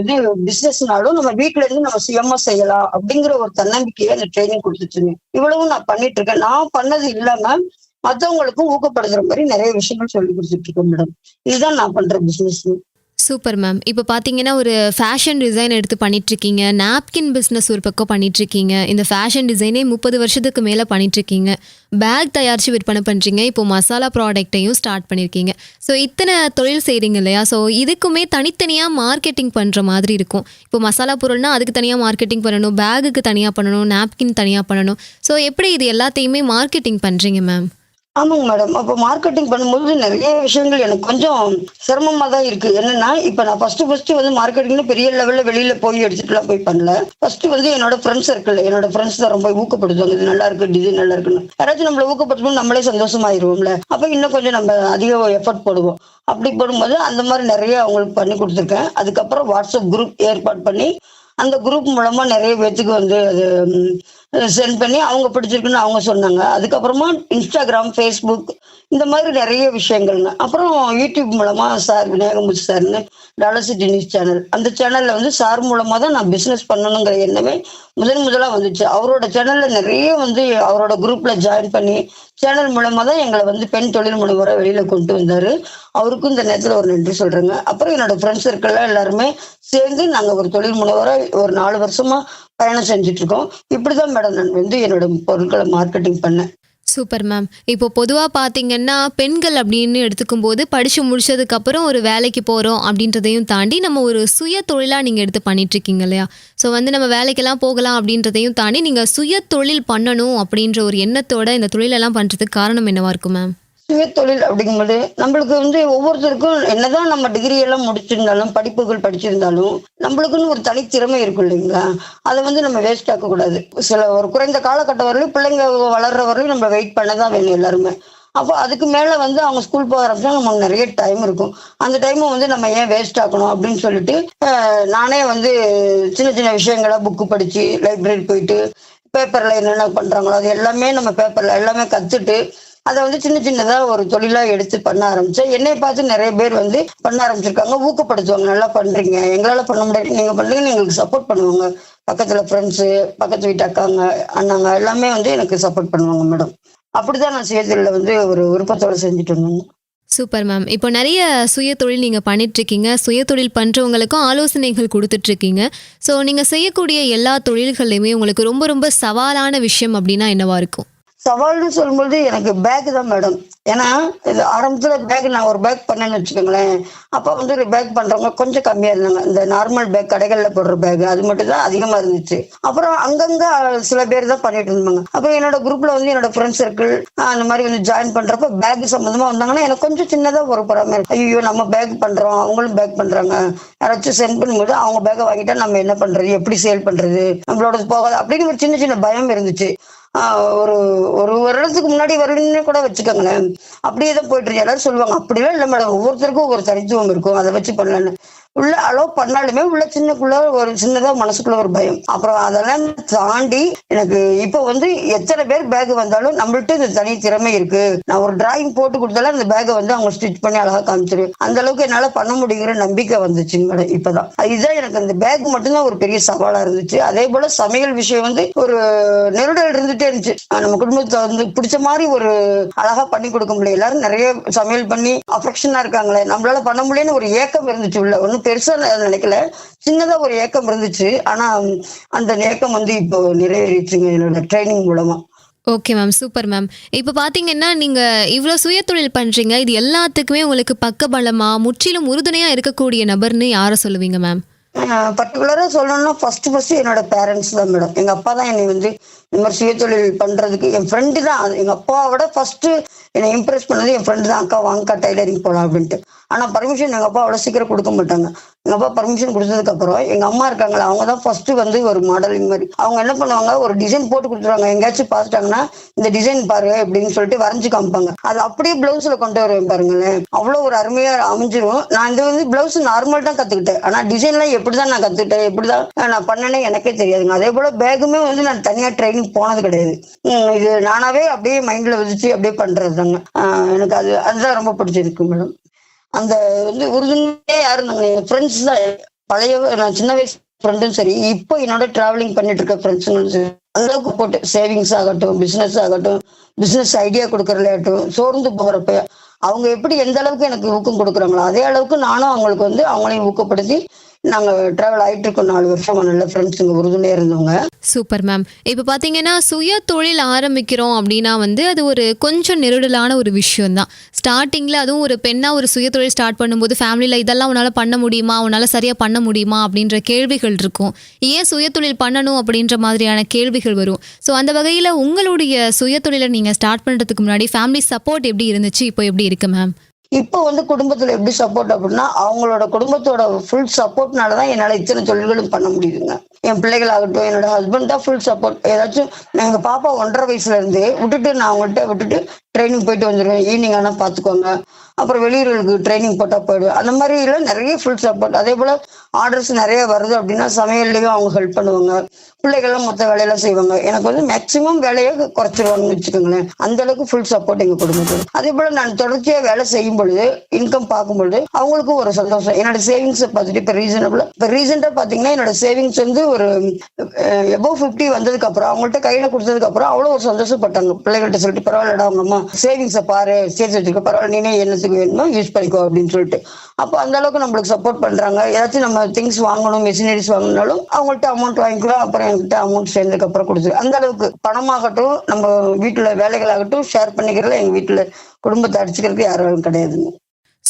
இது பிசினஸ்னாலும் நம்ம வீட்ல இருந்து நம்ம சுயமா செய்யலாம் அப்படிங்கிற ஒரு தன்னம்பிக்கையை அந்த ட்ரைனிங் கொடுத்துச்சுங்க. இவ்வளவும் நான் பண்ணிட்டு இருக்கேன் நான் பண்ணது இல்லாம மத்தவங்களுக்கும் ஊக்கப்படுத்துற மாதிரி நிறைய விஷயங்கள் சொல்லி கொடுத்துட்டு இருக்கேன் மேடம் இதுதான் நான் பண்ற பிசினஸ் சூப்பர் மேம் இப்போ பார்த்தீங்கன்னா ஒரு ஃபேஷன் டிசைன் எடுத்து பண்ணிட்டுருக்கீங்க. நாப்கின் பிஸ்னஸ் ஒரு பக்கம் பண்ணிட்டுருக்கீங்க. இந்த ஃபேஷன் டிசைனே முப்பது வருஷத்துக்கு மேலே பண்ணிட்டுருக்கீங்க. பேக் தயாரித்து விற்பனை பண்ணுறீங்க இப்போ மசாலா ப்ராடக்ட்டையும் ஸ்டார்ட் பண்ணியிருக்கீங்க ஸோ இத்தனை தொழில் செய்கிறீங்க இல்லையா? ஸோ இதுக்குமே தனித்தனியாக மார்க்கெட்டிங் பண்ணுற மாதிரி இருக்கும். இப்போ மசாலா பொருள்னா அதுக்கு தனியாக மார்க்கெட்டிங் பண்ணணும். பேகுக்கு தனியாக பண்ணணும். நாப்கின் தனியாக பண்ணணும். ஸோ எப்படி இது எல்லாத்தையுமே மார்க்கெட்டிங் பண்ணுறீங்க மேம் ஆமாங்க மேடம் அப்போ மார்க்கெட்டிங் பண்ணும்போது நிறைய விஷயங்கள் எனக்கு கொஞ்சம் சிரமமா தான் இருக்கு. என்னன்னா இப்போ நான் ஃபர்ஸ்ட் ஃபர்ஸ்ட் வந்து மார்க்கெட்டிங்ல பெரிய லெவல்ல வெளியில போய் எடுத்துட்டுலாம் போய் பண்ணல. ஃபர்ஸ்ட் வந்து என்னோட ஃப்ரெண்ட்ஸ் சர்க்கிள் என்னோட ஃப்ரெண்ட்ஸ் தான் ரொம்ப ஊக்கப்படுத்துவாங்க. இது நல்லா இருக்கு டிசைன் நல்லா இருக்குன்னு. யாராச்சும் நம்மள ஊக்கப்படுத்தும் நம்மளே சந்தோஷமாயிருவோம்ல. அப்போ இன்னும் கொஞ்சம் நம்ம அதிக எஃபர்ட் போடுவோம். அப்படி போடும்போது அந்த மாதிரி நிறைய அவங்களுக்கு பண்ணி கொடுத்துருக்கேன். அதுக்கப்புறம் வாட்ஸ்அப் குரூப் ஏற்பாடு பண்ணி அந்த குரூப் மூலமா நிறைய பேத்துக்கு வந்து அது சென்ட் பண்ணி அவங்க பிடிச்சிருக்குன்னு அவங்க சொன்னாங்க. அதுக்கப்புறமா இன்ஸ்டாகிராம் ஃபேஸ்புக் இந்த மாதிரி நிறைய விஷயங்கள்னு. அப்புறம் யூடியூப் மூலமா சார் விநாயகமூர்த்தி சார்னு டாலர் சிட்டி நியூஸ் சேனல் அந்த சேனல்ல வந்து சார் மூலமா தான் நான் பிசினஸ் பண்ணணுங்கிற எண்ணமே முதன் முதலா வந்துச்சு. அவரோட சேனல்ல நிறைய வந்து அவரோட குரூப்ல ஜாயின் பண்ணி சேனல் மூலமா தான் எங்களை வந்து பெண் தொழில் முனைவரை வெளியில கொண்டு வந்தாரு. அவருக்கும் இந்த நேரத்துல ஒரு நன்றி சொல்றேங்க. அப்புறம் என்னோட ஃப்ரெண்ட்ஸ் சர்க்கிள்ல எல்லாருமே சேர்ந்து நாங்க ஒரு தொழில் முனைவரை ஒரு நாலு வருஷமா பயணம் செஞ்சுட்டு இருக்கோம். இப்படிதான் மேடம் நான் வந்து என்னோட பொருட்களை மார்க்கெட்டிங் பண்ணேன். சூப்பர் மேம் இப்போ பொதுவாக பார்த்தீங்கன்னா பெண்கள் அப்படின்னு எடுத்துக்கும் போது படித்து முடிச்சதுக்கப்புறம் ஒரு வேலைக்கு போகிறோம் அப்படின்றதையும் தாண்டி நம்ம ஒரு சுய தொழிலாக நீங்கள் எடுத்து பண்ணிட்டுருக்கீங்க இல்லையா? ஸோ வந்து நம்ம வேலைக்கெல்லாம் போகலாம் அப்படின்றதையும் தாண்டி நீங்கள் சுய தொழில் பண்ணணும் அப்படின்ற ஒரு எண்ணத்தோட இந்த தொழிலெல்லாம் பண்ணுறதுக்கு காரணம் என்னவாக இருக்கும் மேம் சுய தொழில் அப்படிங்கும்போது நம்மளுக்கு வந்து ஒவ்வொருத்தருக்கும் என்னதான் நம்ம டிகிரி எல்லாம் முடிச்சிருந்தாலும் படிப்புகள் படிச்சிருந்தாலும் நம்மளுக்குன்னு ஒரு தனித்திறமை இருக்கும் இல்லைங்களா? அதை வந்து நம்ம வேஸ்ட் ஆக்க கூடாது. சில ஒரு குறைந்த காலகட்டம் வரலையும் பிள்ளைங்க வளர்ற வரலையும் நம்ம வெயிட் பண்ண தான் வேணும் எல்லாருமே. அப்போ அதுக்கு மேலே வந்து அவங்க ஸ்கூல் போகிறப்ப நமக்கு நிறைய டைம் இருக்கும். அந்த டைமை வந்து நம்ம ஏன் வேஸ்ட் ஆக்கணும் அப்படின்னு சொல்லிட்டு நானே வந்து சின்ன சின்ன விஷயங்களை புக்கு படித்து லைப்ரரி போயிட்டு பேப்பரில் என்னென்ன பண்ணுறாங்களோ அது எல்லாமே நம்ம பேப்பரில் எல்லாமே கற்றுட்டு அதை வந்து சின்ன சின்னதா ஒரு தொழிலா எடுத்து பண்ண ஆரம்பிச்சேன் என்னை பார்த்து நிறைய பேர் வந்து பண்ண ஆரம்பிச்சிருக்காங்க. ஊக்கப்படுத்துவாங்க நல்லா பண்றீங்க. எங்களால பண்ண முடியாது. நீங்க பண்றீங்க எங்களுக்கு சப்போர்ட் பண்ணுவாங்க. பக்கத்துல ஃப்ரெண்ட்ஸு பக்கத்து வீட்டு அக்காங்க அண்ணாங்க எல்லாமே வந்து எனக்கு சப்போர்ட் பண்ணுவாங்க மேடம் அப்படிதான் நான் சுயதொழில வந்து ஒரு விருப்பத்தோட செஞ்சுட்டு இருந்தேங்க சூப்பர் மேம் இப்போ நிறைய சுய தொழில் நீங்கள் பண்ணிட்டு இருக்கீங்க சுய தொழில் பண்ணுறவங்களுக்கும் ஆலோசனைகள் கொடுத்துட்டு இருக்கீங்க ஸோ நீங்கள் செய்யக்கூடிய எல்லா தொழில்கள்லையுமே உங்களுக்கு ரொம்ப ரொம்ப சவாலான விஷயம் அப்படின்னா என்னவா இருக்கும்? சவால்னு சொல்லும்போது எனக்கு பேக் தான் மேடம் ஏன்னா இது ஆரம்பத்துல பேக் நான் ஒரு பேக் பண்ணேன்னு வச்சுக்கோங்களேன். அப்போ வந்து ஒரு பேக் பண்றவங்க கொஞ்சம் கம்மியா இருந்தாங்க. இந்த நார்மல் பேக் கடைகள்ல போடுற பேக் அது மட்டும் தான் அதிகமா இருந்துச்சு. அப்புறம் அங்கங்க சில பேர் தான் பண்ணிட்டு இருந்தாங்க. அப்புறம் என்னோட குரூப்ல வந்து என்னோட ஃப்ரெண்ட் சர்க்கிள் அந்த மாதிரி வந்து ஜாயின் பண்றப்ப பேக் சம்பந்தமா வந்தாங்கன்னா எனக்கு கொஞ்சம் சின்னதா ஒரு பொறாம ஐயோ நம்ம பேக் பண்றோம் அவங்களும் பேக் பண்றாங்க. யாராச்சும் சென்ட் பண்ணும்போது அவங்க பேக்கை வாங்கிட்டா நம்ம என்ன பண்றது? எப்படி சேல் பண்றது? நம்மளோட போகாது. அப்படின்னு ஒரு சின்ன சின்ன பயம் இருந்துச்சு. ஒரு ஒரு வருடத்துக்கு முன்னாடி வரலன்னு கூட வச்சுக்கோங்களேன். அப்படியே தான் போயிட்டு இருக்கு. எல்லாரும் சொல்லுவாங்க அப்படிலாம் இல்லை மேடம். ஒவ்வொருத்தருக்கும் ஒவ்வொரு தனித்துவம் இருக்கும். அதை வச்சு பண்ணலன்னு உள்ள அலோவ் பண்ணாலுமே உள்ள சின்னக்குள்ள ஒரு சின்னதா மனசுக்குள்ள ஒரு பயம். அப்புறம் அதெல்லாம் தாண்டி எனக்கு இப்போ வந்து எத்தனை பேர் பேக் வந்தாலும் நம்மள்ட்ட இந்த தனி திறமை இருக்கு. நான் ஒரு டிராயிங் போட்டு கொடுத்தாலும் அந்த பேக்கை வந்து அவங்க ஸ்டிச் பண்ணி அழகா காமிச்சிரு. அந்த அளவுக்கு என்னால பண்ண முடியுங்கிற நம்பிக்கை வந்துச்சு மேடம் இப்பதான். இதுதான் எனக்கு அந்த பேக் மட்டும்தான் ஒரு பெரிய சவாலா இருந்துச்சு. அதே போல சமையல் விஷயம் வந்து ஒரு நெருடல் இருந்துட்டே இருந்துச்சு. நம்ம குடும்பத்தை வந்து பிடிச்ச மாதிரி ஒரு அழகா பண்ணி கொடுக்க முடியல. எல்லாரும் நிறைய சமையல் பண்ணி அஃபெக்ஷனா இருக்காங்களே. நம்மளால பண்ண முடியலன்னு ஒரு ஏக்கம் இருந்துச்சு உள்ள. ஒன்றும் பெருசா நான் நினைக்கல. சின்னதா ஒரு ஏக்கம் இருந்துச்சு. ஆனா அந்த ஏக்கம் வந்து இப்போ நிறைவேறிச்சுங்க என்னோட ட்ரைனிங் மூலமா. ஓகே மேம் சூப்பர் மேம் இப்போ பார்த்தீங்கன்னா நீங்கள் இவ்வளோ சுய தொழில் பண்ணுறீங்க இது எல்லாத்துக்குமே உங்களுக்கு பக்கபலமாக முற்றிலும் உறுதுணையாக இருக்கக்கூடிய நபர்னு யாரை சொல்லுவீங்க மேம் பர்டிகுலரா சொல்லணும்னா ஃபர்ஸ்ட் ஃபர்ஸ்ட் என்னோட பேரண்ட்ஸ் தான் மேடம் எங்க அப்பா தான் என்னை வந்து இந்த மாதிரி சுயதொழில் பண்றதுக்கு என் ஃப்ரெண்டு தான். அது எங்க அப்பாவோட ஃபர்ஸ்ட் என்னை இம்ப்ரெஸ் பண்ணது என் ஃப்ரெண்டு தான். அக்கா வாங்கக்கா டைலரிங் போலாம் அப்படின்ட்டு. ஆனால் பர்மிஷன் எங்கள் அப்பா அவ்வளோ சீக்கிரம் கொடுக்க மாட்டாங்க. எங்கள் அப்பா பர்மிஷன் கொடுத்ததுக்கப்புறம் எங்கள் அம்மா இருக்காங்களா அவங்க தான் ஃபர்ஸ்ட் வந்து ஒரு மாடலிங் மாதிரி. அவங்க என்ன பண்ணுவாங்க ஒரு டிசைன் போட்டு கொடுத்துருவாங்க. எங்கேயாச்சும் பார்த்துட்டாங்கன்னா இந்த டிசைன் பாரு அப்படின்னு சொல்லிட்டு வரைஞ்சு காமிப்பாங்க. அது அப்படியே ப்ளவுஸில் கொண்டு வருவேன் பாருங்களேன். அவ்வளோ ஒரு அருமையாக அமைஞ்சிரும். நான் இது வந்து பிளவுஸ் நார்மல் தான் கற்றுக்கிட்டேன் ஆனால் டிசைன்லாம் எப்படிதான் நான் கத்துக்கிட்டேன் எப்படிதான் நான் பண்ணேன்னே எனக்கே தெரியாதுங்க. அதே போல் பேக்குமே வந்து நான் தனியாக ட்ரைனிங் போனது கிடையாது. இது நானாவே அப்படியே மைண்டில் விதிச்சு அப்படியே பண்ணுறது தாங்க எனக்கு அது அதுதான் ரொம்ப பிடிச்சிருக்கு மேடம். அந்த வந்து உறுதுணையே யாரு நாங்க ஃப்ரெண்ட்ஸ் தான். பழைய நான் சின்ன வயசு ஃப்ரெண்டும் சரி இப்போ என்னோட டிராவலிங் பண்ணிட்டு இருக்க ஃப்ரெண்ட்ஸுங்களும் சரி. அந்த அளவுக்கு போட்டு சேவிங்ஸ் ஆகட்டும் பிஸ்னஸ் ஆகட்டும் பிஸ்னஸ் ஐடியா கொடுக்கறதுல ஆகட்டும் சோர்ந்து போகிறப்ப அவங்க எப்படி எந்த அளவுக்கு எனக்கு ஊக்கம் கொடுக்குறாங்களோ அதே அளவுக்கு நானும் அவங்களுக்கு வந்து அவங்களையும் ஊக்கப்படுத்தி நாங்க டிராவல் ஆயிட்டு இருக்கோம் நாலு வருஷம் நல்ல ஃப்ரெண்ட்ஸுங்க உறுதுணையா இருந்தவங்க. சூப்பர் மேம் இப்போ பார்த்தீங்கன்னா சுய தொழில் ஆரம்பிக்கிறோம் அப்படின்னா வந்து அது ஒரு கொஞ்சம் நெருடலான ஒரு விஷயம் தான் ஸ்டார்டிங்கில் அதுவும் ஒரு பெண்ணாக ஒரு சுய தொழில் ஸ்டார்ட் பண்ணும்போது ஃபேமிலியில் இதெல்லாம் உன்னால் பண்ண முடியுமா? உன்னால் சரியாக பண்ண முடியுமா? அப்படின்ற கேள்விகள் இருக்கும். ஏன் சுய தொழில் பண்ணணும் அப்படின்ற மாதிரியான கேள்விகள் வரும். ஸோ அந்த வகையில் உங்களுடைய சுய தொழிலை நீங்கள் ஸ்டார்ட் பண்ணுறதுக்கு முன்னாடி ஃபேமிலி சப்போர்ட் எப்படி இருந்துச்சு? இப்போ எப்படி இருக்கு மேம் இப்போ வந்து குடும்பத்துல எப்படி சப்போர்ட் அப்படின்னா அவங்களோட குடும்பத்தோட ஃபுல் சப்போர்ட்னால தான் என்னால இத்தனை தொழில்களும் பண்ண முடியுதுங்க. என் பிள்ளைகள் ஆகட்டும் என்னோட ஹஸ்பண்ட் தான் ஃபுல் சப்போர்ட் ஏதாச்சும் எங்க பாப்பா ஒன்றரை வயசுல இருந்து விட்டுட்டு நான் அவங்கள்ட்ட விட்டுட்டு ட்ரைனிங் போயிட்டு வந்துடுவேன் ஈவினிங் ஆனால் பாத்துக்கோங்க. அப்புறம் வெளியூர்களுக்கு ட்ரைனிங் போட்டா போயிடுவேன் அந்த மாதிரி எல்லாம் நிறைய ஃபுல் சப்போர்ட் அதே போல ஆர்டர்ஸ் நிறைய வருது அப்படின்னா சமையல்லையும் அவங்க ஹெல்ப் பண்ணுவாங்க. பிள்ளைகள்லாம் மொத்த வேலையெல்லாம் செய்வாங்க. எனக்கு வந்து மேக்சிமம் வேலையை குறைச்சிருவாங்கன்னு வச்சுக்கோங்களேன். அந்த அளவுக்கு ஃபுல் சப்போர்ட் எங்க குடும்பத்துக்கு. அதே போல நான் தொடர்ச்சியா வேலை செய்யும் பொழுது இன்கம் பார்க்கும் பொழுது அவங்களுக்கும் ஒரு சந்தோஷம். என்னோட சேவிங்ஸ் பார்த்துட்டு இப்போ ரீசனபிளா இப்போ ரீசெண்டா பாத்தீங்கன்னா என்னோட சேவிங்ஸ் வந்து ஒரு எபோவ் ஃபிஃப்டி வந்ததுக்கு அப்புறம் அவங்கள்ட்ட கையில கொடுத்ததுக்கு அப்புறம் அவ்வளவு ஒரு சந்தோஷப்பட்டாங்க. பிள்ளைகள்ட்ட சொல்லிட்டு பரவாயில்லடா அவங்க அம்மா சேவிங்ஸை பாரு சேர்த்து வச்சிருக்க பரவாயில்ல நீனே என்னத்துக்கு வேணுமோ யூஸ் பண்ணிக்கோ அப்படின்னு சொல்லிட்டு. அப்போ அந்த அளவுக்கு நம்மளுக்கு சப்போர்ட் பண்றாங்க. ஏதாச்சும் நம்ம திங்ஸ் வாங்கணும் மெஷினரிஸ் வாங்கணும்னாலும் அவங்கள்ட்ட அமௌண்ட் வாங்கிக்கிறோம் அப்புறம் என்கிட்ட அமௌண்ட் சேர்ந்ததுக்கு அப்புறம் கொடுத்துரு அந்த அளவுக்கு பணமாகட்டும் நம்ம வீட்டுல வேலைகளாகட்டும் ஷேர் பண்ணிக்கிறதுல எங்க வீட்டுல குடும்பத்தை அடிச்சுக்கிறதுக்கு யாரும் கிடையாதுங்க.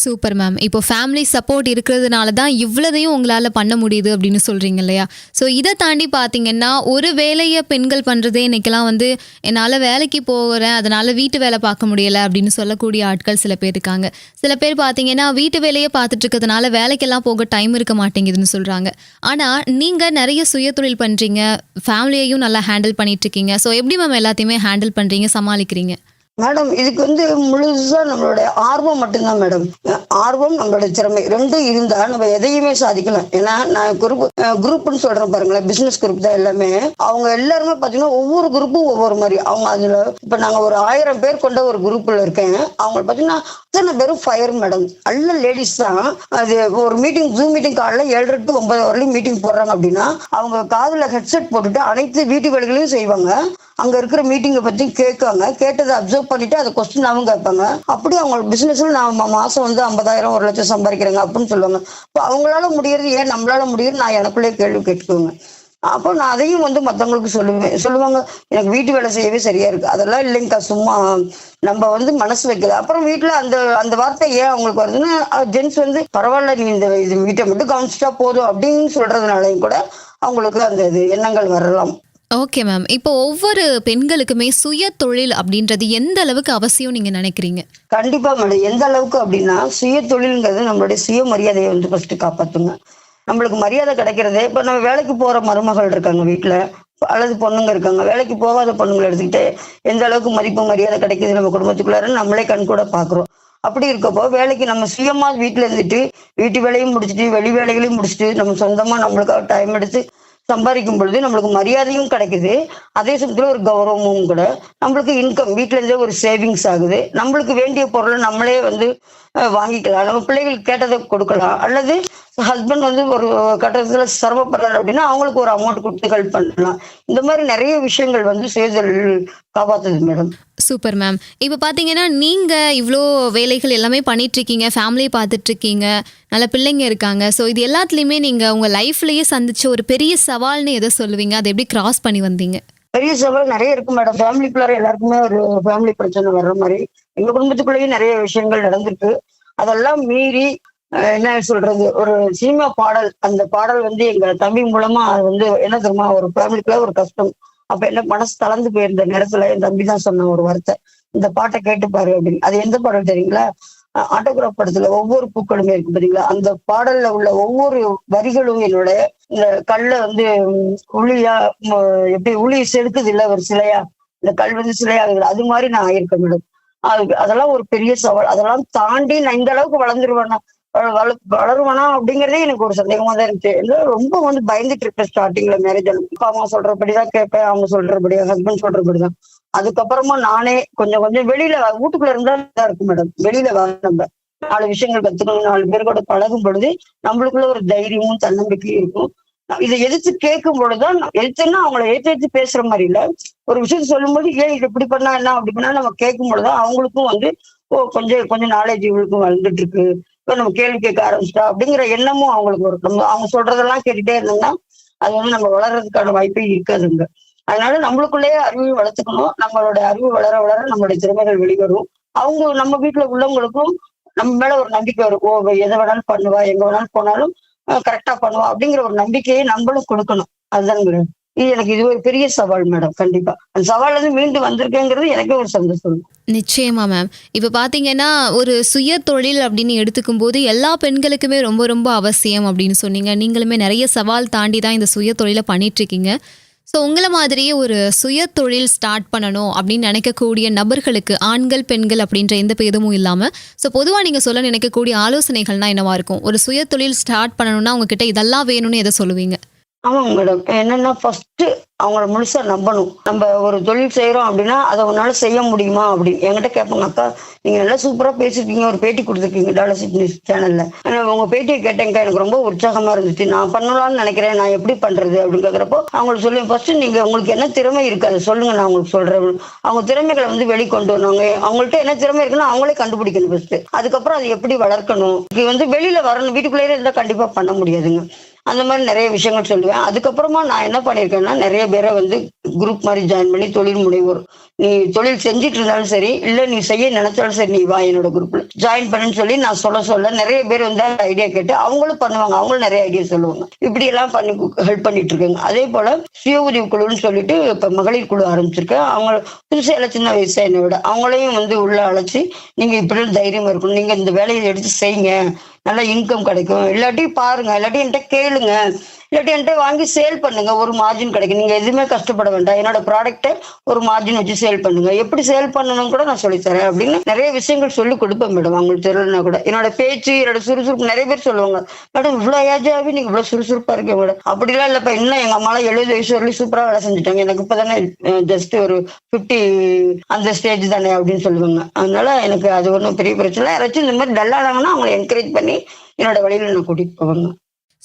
சூப்பர் மேம் இப்போ ஃபேமிலி சப்போர்ட் இருக்கிறதுனால தான் இவ்வளதையும் உங்களால் பண்ண முடியுது அப்படின்னு சொல்கிறீங்க இல்லையா? ஸோ இதை தாண்டி பார்த்தீங்கன்னா ஒரு வேலையை பெண்கள் பண்ணுறதே இன்றைக்கெல்லாம் வந்து என்னால் வேலைக்கு போகிறேன் அதனால் வீட்டு வேலை பார்க்க முடியலை அப்படின்னு சொல்லக்கூடிய ஆட்கள் சில பேர் இருக்காங்க. சில பேர் பார்த்தீங்கன்னா வீட்டு வேலையை பார்த்துட்டு இருக்கிறதுனால வேலைக்கெல்லாம் போக டைம் இருக்க மாட்டேங்குதுன்னு சொல்கிறாங்க ஆனால் நீங்கள் நிறைய சுய தொழில் பண்ணுறீங்க ஃபேமிலியையும் நல்லா ஹேண்டில் பண்ணிட்டு இருக்கீங்க. ஸோ எப்படி மேம் எல்லாத்தையுமே ஹேண்டில் பண்ணுறீங்க சமாளிக்கிறீங்க? மேடம் இதுக்கு வந்து முழுசா நம்மளுடைய ஆர்வம் மட்டும்தான் மேடம். ஆர்வம் நம்மளுடைய திறமை. ரெண்டும் இருந்தா நம்ம எதையுமே சாதிக்கலாம் ஏன்னா நான் குரூப் குரூப்னு சொல்றேன் பாருங்களேன். பிசினஸ் குரூப் தான் எல்லாமே. அவங்க எல்லாருமே பாத்தீங்கன்னா ஒவ்வொரு குரூப்பும் ஒவ்வொரு மாதிரி. அவங்க அதுல இப்ப நாங்க ஒரு ஆயிரம் பேர் கொண்ட ஒரு குரூப்ல இருக்கேன். அவங்க பாத்தீங்கன்னா அத்தனை பேரும் ஃபயர் மேடம் நல்ல லேடிஸ் தான். அது ஒரு மீட்டிங் ஜூம் மீட்டிங் காலைல ஏழரை டு ஒன்பது வரலையும் மீட்டிங் போடுறாங்க அப்படின்னா அவங்க காதில் ஹெட்செட் போட்டுட்டு அனைத்து வீட்டு வேலைகளையும் செய்வாங்க. அங்க இருக்கிற மீட்டிங்கை பத்தி கேட்காங்க. கேட்டதை அப்சர்வ் பண்ணிட்டு அதை கொஸ்டினாகவும் கேட்பாங்க. அப்படி அவங்க பிசினஸ்ல நான் மா- மாசம் வந்து ஐம்பதாயிரம் ஒரு லட்சம் சம்பாதிக்கிறேங்க அப்படின்னு சொல்லுவாங்க. இப்போ அவங்களால முடியறது ஏன்? நம்மளால முடியுது நான் எனக்குள்ளே கேள்வி கேட்டுக்கோங்க. அப்போ நான் அதையும் வந்து மத்தவங்களுக்கு சொல்லுவேன் சொல்லுவாங்க. எனக்கு வீட்டு வேலை செய்யவே சரியா இருக்கு. அதெல்லாம் இல்லைங்கக்கா சும்மா நம்ம வந்து மனசு வைக்கல. அப்புறம் வீட்டுல அந்த அந்த வார்த்தை ஏன் அவங்களுக்கு வருதுன்னா ஜென்ஸ் வந்து பரவாயில்ல நீ இந்த இது வீட்டை மட்டும் கவனிச்சிட்டா போதும் அப்படின்னு சொல்றதுனாலையும் கூட அவங்களுக்கு அந்த இது எண்ணங்கள் வரலாம். Okay ma'am. இப்போ ஒவ்வொரு பெண்களுக்குமே சுய தொழில் அப்படின்றது எந்த அளவுக்கு அவசியம் நீங்க நினைக்கிறீங்க? கண்டிப்பா மேடம். எந்த அளவுக்கு அப்படின்னா சுய தொழில்ங்கிறது நம்மளுடைய சுயமரியாதையை வந்து ஃபர்ஸ்ட் காப்பாத்துங்க. நம்மளுக்கு மரியாதை கிடைக்கிறதே. இப்ப நம்ம வேலைக்கு போற மருமகள் இருக்காங்க வீட்டுல அல்லது பொண்ணுங்க இருக்காங்க. வேலைக்கு போகாத பொண்ணுங்களை எடுத்துக்கிட்டு எந்த அளவுக்கு மதிப்பு மரியாதை கிடைக்குது நம்ம குடும்பத்துக்குள்ளார நம்மளே கண் கூட பாக்குறோம் அப்படி இருக்கப்போ வேலைக்கு நம்ம சுயமா வீட்டுல இருந்துட்டு வீட்டு வேலையும் முடிச்சுட்டு வெளி வேலைகளையும் முடிச்சுட்டு நம்ம சொந்தமா நம்மளுக்காக டைம் எடுத்து சம்பாதிக்கும் பொழுது நம்மளுக்கு மரியாதையும் கிடைக்குது. அதே சமயத்துல ஒரு கௌரவமும் கூட நம்மளுக்கு இன்கம் வீட்ல இருந்தே ஒரு சேவிங்ஸ் ஆகுது. நம்மளுக்கு வேண்டிய பொருளை நம்மளே வந்து வாங்கிக்கலாம். நம்ம பிள்ளைகளுக்கு கேட்டதை கொடுக்கலாம். அல்லது ஹஸ்பண்ட் வந்து ஒரு கட்டத்துல சிரமப்படுறாரு அப்படின்னா அவங்களுக்கு ஒரு அமௌண்ட் கொடுத்து ஹெல்ப் பண்ணலாம். இந்த மாதிரி நிறைய விஷயங்கள் வந்து சுயதொழில் காப்பாத்துது மேடம். சூப்பர் மேம் இப்போ பார்த்தீங்கன்னா நீங்கள் இவ்வளோ வேலைகள் எல்லாமே பண்ணிட்டு இருக்கீங்க ஃபேமிலியை பார்த்துட்டு இருக்கீங்க நல்ல பிள்ளைங்க இருக்காங்க. ஸோ இது எல்லாத்துலேயுமே நீங்கள் உங்கள் லைஃப்லேயே சந்திச்ச ஒரு பெரிய சவால்னு எதை சொல்லுவீங்க? அதை எப்படி கிராஸ் பண்ணி வந்தீங்க? பெரிய சவால் நிறைய இருக்கு மேடம் ஃபேமிலிக்குள்ளார எல்லாருக்குமே ஒரு ஃபேமிலி பிரச்சனை வர்ற மாதிரி. எங்க குடும்பத்துக்குள்ளேயும் நிறைய விஷயங்கள் நடந்திருக்கு. அதெல்லாம் மீறி என்ன சொல்றது? ஒரு சினிமா பாடல். அந்த பாடல் வந்து எங்க தம்பி மூலமா அது வந்து என்ன தெரியுமா? ஒரு ஃபேமிலிக்குள்ள ஒரு கஷ்டம். அப்ப என்ன மனசு தளர்ந்து போயிருந்த நேரத்துல என் தம்பி தான் சொன்ன ஒரு வார்த்தை. இந்த பாட்டை கேட்டு பாரு அப்படின்னு. அது எந்த பாடல் தெரியுங்களா? ஆட்டோகிராஃப் படத்துல ஒவ்வொரு பூக்களுமே இருக்கு பாத்தீங்களா? அந்த பாடல்ல உள்ள ஒவ்வொரு வரிகளும் என்னோட இந்த கல்ல வந்து உளியா எப்படி உளி செலுத்துது இல்ல ஒரு சிலையா? இந்த கல் வந்து சிலையாகுது அது மாதிரி நான் ஆயிருக்கேன் மேடம். அது அதெல்லாம் ஒரு பெரிய சவால். அதெல்லாம் தாண்டி நான் இந்த அளவுக்கு வளர்ந்துருவேனா வள- வளருவானா வளருவேனா அப்படிங்கறதே எனக்கு ஒரு சந்தேகமா தான் இருந்துச்சு இல்ல ரொம்ப வந்து பயந்துட்டு இருப்பேன் ஸ்டார்டிங்ல மேரேஜ் அப்பா அம்மா சொல்றபடிதான் கேட்பேன் அவங்க சொல்றபடி ஹஸ்பண்ட் சொல்றபடிதான் அதுக்கப்புறமா நானே கொஞ்சம் கொஞ்சம் வெளியில வீட்டுக்குள்ள இருந்தா தான் இருக்கும் மேடம் வெளியில வர நம்ம நாலு விஷயங்கள் கத்துக்கணும் நாலு பேர் கூட பழகும் பொழுது நம்மளுக்குள்ள ஒரு தைரியமும் தன்னம்பிக்கையும் இருக்கும். இதை எதிர்த்து கேட்கும் பொழுதுதான் எதிர்த்துன்னா அவங்கள ஏற்று ஏற்று பேசுற மாதிரி இல்ல. ஒரு விஷயத்த சொல்லும்போது ஏன் இது இப்படி பண்ணா என்ன? அப்படி பண்ணா நம்ம கேட்கும் பொழுதுதான் அவங்களுக்கும் வந்து ஓ கொஞ்சம் கொஞ்சம் நாலேஜ் இவங்களுக்கும் வளர்ந்துட்டு இருக்கு இப்போ நம்ம கேள்வி கேட்க ஆரம்பிச்சிட்டா? அப்படிங்கிற எண்ணமும் அவங்களுக்கு ஒரு நம்ம அவங்க சொல்றதெல்லாம் கேட்டுட்டே இருந்தோம்னா அது வந்து நம்ம வளர்றதுக்கான வாய்ப்பே இருக்காதுங்க. அதனால நம்மளுக்குள்ளேயே அறிவு வளர்த்துக்கணும். நம்மளோட அறிவு வளர வளர நம்மளுடைய திறமைகள் வெளிவரும். அவங்க நம்ம வீட்டுல உள்ளவங்களுக்கும் நம்ம மேல ஒரு நம்பிக்கை வரும். ஓ எதை வேணாலும் பண்ணுவா எங்க வேணாலும் போனாலும் கரெக்டா பண்ணுவா அப்படிங்கிற ஒரு நம்பிக்கையை நம்மளும் கொடுக்கணும். அதுதான் மேடம். இது எனக்கு இது ஒரு பெரிய சவால் மேடம் கண்டிப்பா. அந்த சவால் வந்து மீண்டும் வந்திருக்கேங்கிறது எனக்கே ஒரு சந்தோஷம். நிச்சயமா மேம் இப்போ பார்த்தீங்கன்னா ஒரு சுய தொழில் அப்படின்னு எடுத்துக்கும் போது எல்லா பெண்களுக்குமே ரொம்ப ரொம்ப அவசியம் அப்படின்னு சொன்னீங்க. நீங்களுமே நிறைய சவால் தாண்டி தான் இந்த சுய தொழிலை பண்ணிட்டு இருக்கீங்க. ஸோ உங்களை மாதிரியே ஒரு சுய தொழில் ஸ்டார்ட் பண்ணணும் அப்படின்னு நினைக்கக்கூடிய நபர்களுக்கு ஆண்கள் பெண்கள் அப்படின்ற எந்த பேதமும் இல்லாமல் ஸோ பொதுவாக நீங்கள் சொல்ல நினைக்கக்கூடிய ஆலோசனைகள்னால் என்னவாக இருக்கும்? ஒரு சுய தொழில் ஸ்டார்ட் பண்ணணும்னா உங்ககிட்ட இதெல்லாம் வேணும்னு எதை சொல்லுவீங்க? ஆமாங்க மேடம் என்னன்னா ஃபர்ஸ்ட் அவங்கள முழுசா நம்பணும். நம்ம ஒரு தொழில் செய்யறோம் அப்படின்னா அதை உன்னால செய்ய முடியுமா அப்படின்னு என்கிட்ட கேட்பாங்க அக்கா நீங்க நல்லா சூப்பரா பேசிருக்கீங்க ஒரு பேட்டி கொடுத்துருக்கீங்க டாலர் நியூஸ் சேனல்ல ஆனா உங்க பேட்டியை கேட்டேங்க எனக்கு ரொம்ப உற்சாகமா இருந்துச்சு. நான் பண்ணலாம்னு நினைக்கிறேன் நான் எப்படி பண்றது அப்படின்னு கேக்குறப்போ அவங்களுக்கு சொல்லுவேன் ஃபர்ஸ்ட் நீங்க உங்களுக்கு என்ன திறமை இருக்கு? அதை சொல்லுங்க நான் உங்களுக்கு சொல்றேன். அவங்க திறமைகளை வந்து வெளிக்கொண்டு வரணுங்க. அவங்கள்ட்ட என்ன திறமை இருக்குன்னு அவங்களே கண்டுபிடிக்கணும் ஃபர்ஸ்ட் அதுக்கப்புறம் அதை எப்படி வளர்க்கணும்? இது வந்து வெளியில வரணும் வீட்டுக்குள்ளேயே இருந்தா கண்டிப்பா பண்ண முடியாதுங்க. அந்த மாதிரி நிறைய விஷயங்கள் சொல்லுவேன். அதுக்கப்புறமா நான் என்ன பண்ணியிருக்கேன்னா நிறைய பேரை வந்து குரூப் மாதிரி ஜாயின் பண்ணி தொழில் முனைவோர். நீ தொழில் செஞ்சுட்டு இருந்தாலும் சரி இல்லை நீ செய்ய நினைச்சாலும் சரி நீ வா என்னோட குரூப்ல ஜாயின் பண்ணுன்னு சொல்லி நான் சொல்ல சொல்ல நிறைய பேர் வந்து ஐடியா கேட்டு அவங்களும் பண்ணுவாங்க. அவங்களும் நிறைய ஐடியா சொல்லுவாங்க. இப்படி எல்லாம் பண்ணி ஹெல்ப் பண்ணிட்டு இருக்காங்க அதே போல சுய உதவி குழுன்னு சொல்லிட்டு இப்ப மகளிர் குழு ஆரம்பிச்சிருக்கேன் அவங்க புதுசாக எல்லாம் சின்ன வயசா என்னை விட. அவங்களையும் வந்து உள்ள அழைச்சி நீங்க இப்படி தைரியமா இருக்கணும். நீங்க இந்த வேலையை எடுத்து செய்யுங்க. நல்ல இன்கம் கிடைக்கும். இல்லாட்டி பாருங்க இல்லாட்டி என்கிட்ட கேளுங்க. இல்லாட்டி என்கிட்ட வாங்கி சேல் பண்ணுங்க. ஒரு மார்ஜின் கிடைக்கும். நீங்க எதுவுமே கஷ்டப்பட வேண்டாம். என்னோட ப்ராடக்ட்டை ஒரு மார்ஜின் வச்சு சேல் பண்ணுங்க. எப்படி சேல் பண்ணணும் கூட நான் சொல்லித்தரேன் அப்படின்னு நிறைய விஷயங்கள் சொல்லி கொடுப்பேன் மேடம் அவங்களுக்கு தெரியலனா கூட. என்னோட பேச்சு என்னோட சுறுசுறுப்பு நிறைய பேர் சொல்லுவாங்க மேடம் இவ்வளவு ஏஜாவே நீங்க இவ்வளவு சுறுசுறுப்பா இருக்கீங்க மேடம் அப்படிலாம் இல்லப்பா. இன்னும் எங்க அம்மாலாம் எழுபது வயசு வரையும் சூப்பரா வேலை செஞ்சுட்டாங்க. எனக்கு இப்பதானே ஜஸ்ட் ஒரு ஃபிஃப்டி அந்த ஸ்டேஜ் தானே அப்படின்னு சொல்லுவாங்க. அதனால எனக்கு அது ஒன்றும் பெரிய பிரச்சனை இல்லை. யாராச்சும் இந்த மாதிரி டல்லானாங்கன்னா அவங்களை என்கரேஜ் பண்ணி என்னோட வழியில நான் கூட்டிட்டு போவாங்க.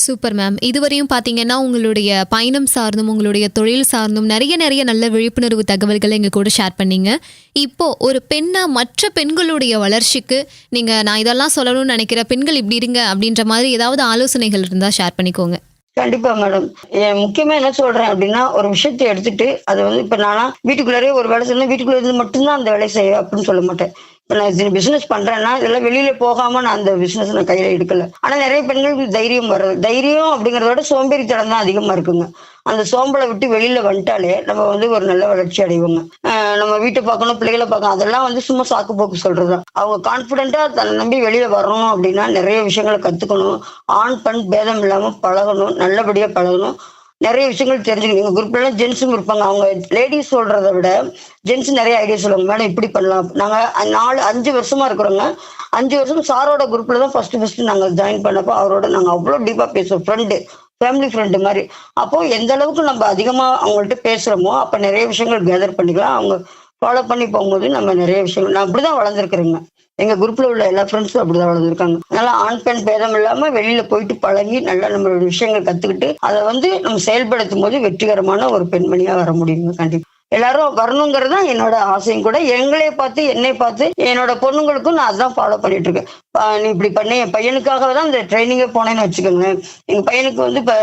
சூப்பர் மேம் இதுவரையும் பார்த்தீங்கன்னா உங்களுடைய பயணம் சார்ந்தும் உங்களுடைய தொழில் சார்ந்தும் நிறைய நிறைய நல்ல விழிப்புணர்வு தகவல்களை எங்கள் கூட ஷேர் பண்ணீங்க. இப்போ ஒரு பெண்ணா மற்ற பெண்களுடைய வளர்ச்சிக்கு நீங்கள் நான் இதெல்லாம் சொல்லணும்னு நினைக்கிற பெண்கள் இப்படி இருங்க அப்படின்ற மாதிரி ஏதாவது ஆலோசனைகள் இருந்தால் ஷேர் பண்ணிக்கோங்க. கண்டிப்பா மேடம் முக்கியமா என்ன சொல்றேன் அப்படின்னா ஒரு விஷயத்தை எடுத்துட்டு அது வந்து இப்ப நானா வீட்டுக்குள்ளாரே ஒரு வேலை செய்யணும் வீட்டுக்குள்ள இருந்து மட்டும்தான் அந்த வேலையை செய்ய அப்படின்னு சொல்ல மாட்டேன். நான் பிசினஸ் பண்றேன்னா இதெல்லாம் வெளியில போகாம நான் அந்த பிசினஸ் நான் கையில எடுக்கல. ஆனா நிறைய பெண்களுக்கு தைரியம் வர்றது தைரியம் அப்படிங்கறத விட சோம்பேறித்தனம் தான் அதிகமா இருக்குங்க. அந்த சோம்பலை விட்டு வெளியில வந்துட்டாலே நம்ம வந்து ஒரு நல்ல வளர்ச்சி அடைவோங்க. நம்ம வீட்டை பார்க்கணும் பிள்ளைகளை பார்க்கணும் அதெல்லாம் வந்து சும்மா சாக்கு போக்கு சொல்றது அவங்க கான்பிடென்ட்டா தன்னை நம்பி வெளியில வரணும் அப்படின்னா நிறைய விஷயங்களை கத்துக்கணும். ஆண் பெண் பேதம் இல்லாம பழகணும் நல்லபடியா பழகணும். நிறைய விஷயங்கள் தெரிஞ்சுக்கணும். எங்க குரூப்ல எல்லாம் ஜென்ஸும் இருப்பாங்க. அவங்க லேடிஸ் சொல்கிறத விட ஜென்ஸ் நிறைய ஐடியா சொல்லுவாங்க. மேடம் இப்படி பண்ணலாம். நாங்க நாலு அஞ்சு வருஷமா இருக்கிறோங்க. அஞ்சு வருஷம் சாரோட குரூப்ல தான் ஃபர்ஸ்ட் ஃபர்ஸ்ட் நாங்க ஜாயின் பண்ணப்போ அவரோட நாங்க அவ்வளவு டீப்பா பேசுவோம். ஃப்ரெண்டு ஃபேமிலி ஃப்ரெண்டு மாதிரி. அப்போ எந்த அளவுக்கு நம்ம அதிகமா அவங்கள்ட்ட பேசுறோமோ அப்ப நிறைய விஷயங்கள் கேதர் பண்ணிக்கலாம். அவங்க ஃபாலோ பண்ணி போகும்போது நம்ம நிறைய விஷயங்கள் நான் அப்படிதான் வளர்ந்துருக்குறேங்க. எங்க குரூப்ல உள்ள எல்லா ஃப்ரெண்ட்ஸும் அப்படிதான் வளர்ந்துருக்காங்க அதனால ஆண் பெண் பேதம் இல்லாம வெளியில போயிட்டு பழகி நல்லா நம்மளோட விஷயங்கள் கத்துக்கிட்டு அதை வந்து நம்ம செயல்படுத்தும் போது வெற்றிகரமான ஒரு பெண்மணியா வர முடியுங்க கண்டிப்பா. எல்லாரும் வரணுங்கிறது தான் என்னோட ஆசையும் கூட. எங்களை பார்த்து என்னை பார்த்து என்னோட பொண்ணுங்களுக்கும் நான் அதான் ஃபாலோ பண்ணிட்டு இருக்கேன். நீ இப்படி பண்ணி. என் பையனுக்காக தான் இந்த ட்ரைனிங்கே போனேன்னு வச்சுக்கோங்களேன் எங்க பையனுக்கு வந்து இப்போ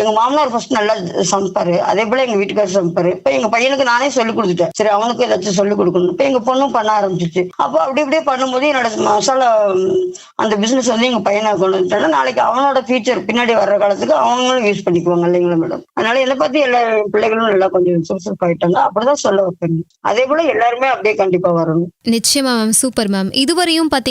எங்க மாமனார் ஃபர்ஸ்ட் நல்லா சமைப்பாரு. அதே போல எங்க வீட்டுக்காரர் சமைப்பாரு. இப்போ எங்க பையனுக்கு நானே சொல்லி கொடுத்துட்டேன். சரி அவனுக்கு ஏதாச்சும் சொல்லி கொடுக்கணும். இப்போ எங்க பொண்ணும் பண்ண ஆரம்பிச்சிச்சு. அப்போ அப்படி இப்படியே பண்ணும்போது என்னோட மசாலா அந்த பிசினஸ் வந்து எங்க பையனை கொண்டு வந்துட்டாங்க. நாளைக்கு அவனோட ஃபியூச்சர் பின்னாடி வர்ற காலத்துக்கு அவங்களும் யூஸ் பண்ணிக்குவாங்க இல்லைங்களா மேடம் அதனால என்னை பார்த்து எல்லா பிள்ளைகளும் நல்லா கொஞ்சம் சுறுசுறுப்பாயிட்டாங்க அப்படிதான் சொல்ல வைப்பேன். அதே போல எல்லாருமே அப்படியே கண்டிப்பா வரணும். நிச்சயமா மேம் சூப்பர் மேம் இதுவரையும் பார்த்தீங்கன்னா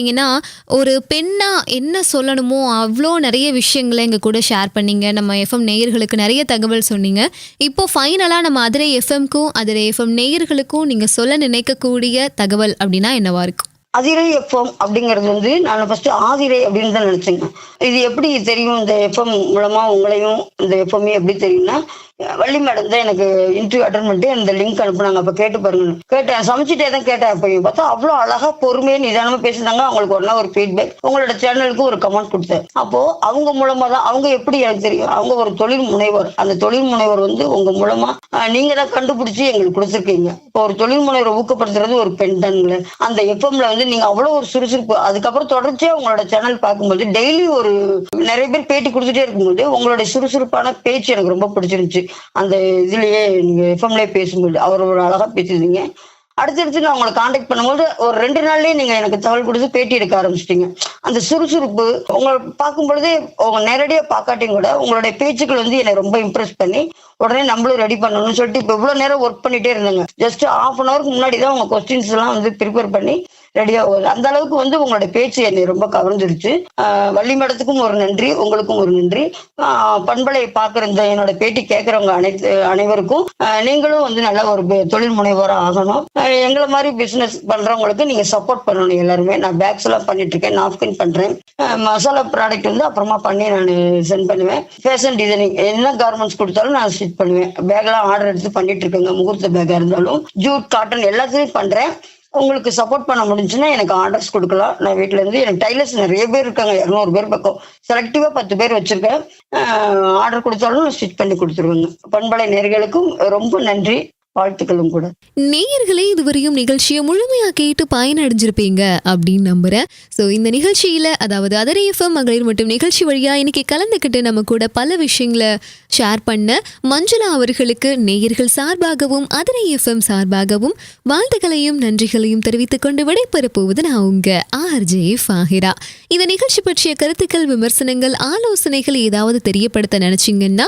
ஒரு பெண்ணா என்ன சொல்லணுமோ அவ்வளோ நிறைய விஷயங்களை எங்கள் கூட ஷேர் பண்ணீங்க. நம்ம எஃப்எம் நேயர்களுக்கு நிறைய தகவல் சொன்னீங்க. இப்போ ஃபைனலாக நம்ம அதிரை எஃப்எம்க்கும் அதிரை எஃப்எம் நேயர்களுக்கும் நீங்கள் சொல்ல நினைக்கக்கூடிய தகவல் அப்படின்னா என்னவா இருக்கும்? அதிரை எஃப்எம் அப்படிங்கிறது வந்து நான் ஃபர்ஸ்ட் ஆதிரை அப்படின்னு தான் நினைச்சேங்க. இது எப்படி தெரியும்? இந்த எஃப்எம் மூலமா உங்களையும் இந்த எஃப்எம் எப்படி தெரியும்னா வள்ளி மேடம் தான் எனக்கு இன்டர்வியூ அட்டன் பண்ணிட்டு அந்த லிங்க் அனுப்புனாங்க. அப்ப கேட்டு பாருங்க கேட்டேன். சமைச்சிட்டே தான் கேட்டேன். அப்ப பார்த்தா அவ்வளோ அழகா பொறுமையாக நிதானமா பேசினாங்க. அவங்களுக்கு ஒன்னா ஒரு ஃபீட்பேக் உங்களோட சேனலுக்கு ஒரு கமெண்ட் கொடுத்தேன். அப்போ அவங்க மூலமா தான் அவங்க எப்படி எனக்கு தெரியும்? அவங்க ஒரு தொழில் முனைவர். அந்த தொழில் முனைவர் வந்து உங்க மூலமா நீங்க தான் கண்டுபிடிச்சு எங்களுக்கு கொடுத்துருக்கீங்க. இப்போ ஒரு தொழில் முனைவரை ஊக்கப்படுத்துறது ஒரு பெண் தானுங்களே. அந்த எஃப்எம்ல வந்து நீங்க அவ்வளவு ஒரு சுறுசுறுப்பு. அதுக்கப்புறம் தொடர்ச்சியா உங்களோட சேனல் பார்க்கும்போது டெய்லி ஒரு நிறைய பேர் பேட்டி கொடுத்துட்டே இருக்கும்போது உங்களுடைய சுறுசுறுப்பான பேச்சு எனக்கு ரொம்ப பிடிச்சிருந்துச்சு. அந்த இதுலயே நீங்க எஃப்எம்லயே பேசும்போது அவர் ஒரு அழகா பேசியிருந்தீங்க. அடுத்தடுத்து நான் உங்களை காண்டாக்ட் பண்ணும்போது ஒரு ரெண்டு நாள்லயே நீங்க எனக்கு தகவல் கொடுத்து பேட்டி எடுக்க ஆரம்பிச்சிட்டீங்க. அந்த சுறுசுறுப்பு உங்களை பார்க்கும் பொழுதே உங்க நேரடியா பார்க்காட்டியும் கூட உங்களுடைய பேச்சுக்கள் வந்து என்னை ரொம்ப இம்ப்ரெஸ் பண்ணி உடனே நம்மளும் ரெடி பண்ணணும்னு சொல்லிட்டு இப்போ இவ்வளவு நேரம் ஒர்க் பண்ணிட்டே இருந்தாங்க. ஜஸ்ட் ஹாஃப் அன் ஹவருக்கு முன்னாடி தான் உங்க கொஸ்டின்ஸ் எல்லாம் வந்து ப்ரிப்பேர் பண்ணி ரெடியா அந்த அளவுக்கு வந்து உங்களோட பேச்சு என்னை ரொம்ப கவர்ந்துருச்சு. வள்ளிமடத்துக்கும் வள்ளி மேடத்துக்கும் ஒரு நன்றி உங்களுக்கும் ஒரு நன்றி. பண்பலை பாக்குற இந்த என்னோட பேட்டி கேட்கறவங்க அனைத்து அனைவருக்கும் நீங்களும் வந்து நல்ல ஒரு தொழில் முனைவோரா ஆகணும். எங்களை மாதிரி பிசினஸ் பண்றவங்களுக்கு நீங்க சப்போர்ட் பண்ணணும் எல்லாருமே. நான் பேக்ஸ் எல்லாம் பண்ணிட்டு இருக்கேன் நாப்கின் பண்றேன் மசாலா ப்ராடக்ட் வந்து அப்புறமா பண்ணி நான் சென்ட் பண்ணுவேன். ஃபேஷன் டிசைனிங் என்ன கார்மெண்ட்ஸ் கொடுத்தாலும் நான் ஸ்டிச் பண்ணுவேன். பேக்லாம் ஆர்டர் எடுத்து பண்ணிட்டு இருக்கேங்க முகூர்த்த பேக்கா இருந்தாலும். ஜூட் காட்டன் எல்லாத்தையும் பண்றேன். உங்களுக்கு சப்போர்ட் பண்ண முடிஞ்சுன்னா எனக்கு ஆர்டர்ஸ் கொடுக்கலாம். நான் வீட்ல இருந்து எனக்கு டைலர்ஸ் நிறைய பேர் இருக்காங்க. இரநூறு பேர் பக்கம். செலக்டிவா பத்து பேர் வச்சிருக்கேன். ஆர்டர் கொடுத்தாலும் ஸ்டிச் பண்ணி கொடுத்துருவேங்க. பண்பலை நேர்களுக்கும் ரொம்ப நன்றி. வாழ்த்துக்களும் கூட. நேயர்களே இதுவரையும் நிகழ்ச்சியை முழுமையா கேட்டு பயனடைஞ்சிருப்பீங்க அப்படின்னு நம்புறேன். ஸோ இந்த நிகழ்ச்சியில அதாவது அதர் எஃப்எம் மகளிர் மட்டும் நிகழ்ச்சி வழியா இன்னைக்கு கலந்துக்கிட்டு நம்ம கூட பல விஷயங்களை ஷேர் பண்ண மஞ்சுளா அவர்களுக்கு நேயர்கள் சார்பாகவும் அதரை எஃப்எம் சார்பாகவும் வாழ்த்துக்களையும் நன்றிகளையும் தெரிவித்துக் கொண்டு விடைபெறப் போவது நான் உங்க ஆர்ஜே ஃபாஹிரா இந்த நிகழ்ச்சி பற்றிய கருத்துக்கள் விமர்சனங்கள் ஆலோசனைகள் ஏதாவது தெரியப்படுத்த நினைச்சீங்கன்னா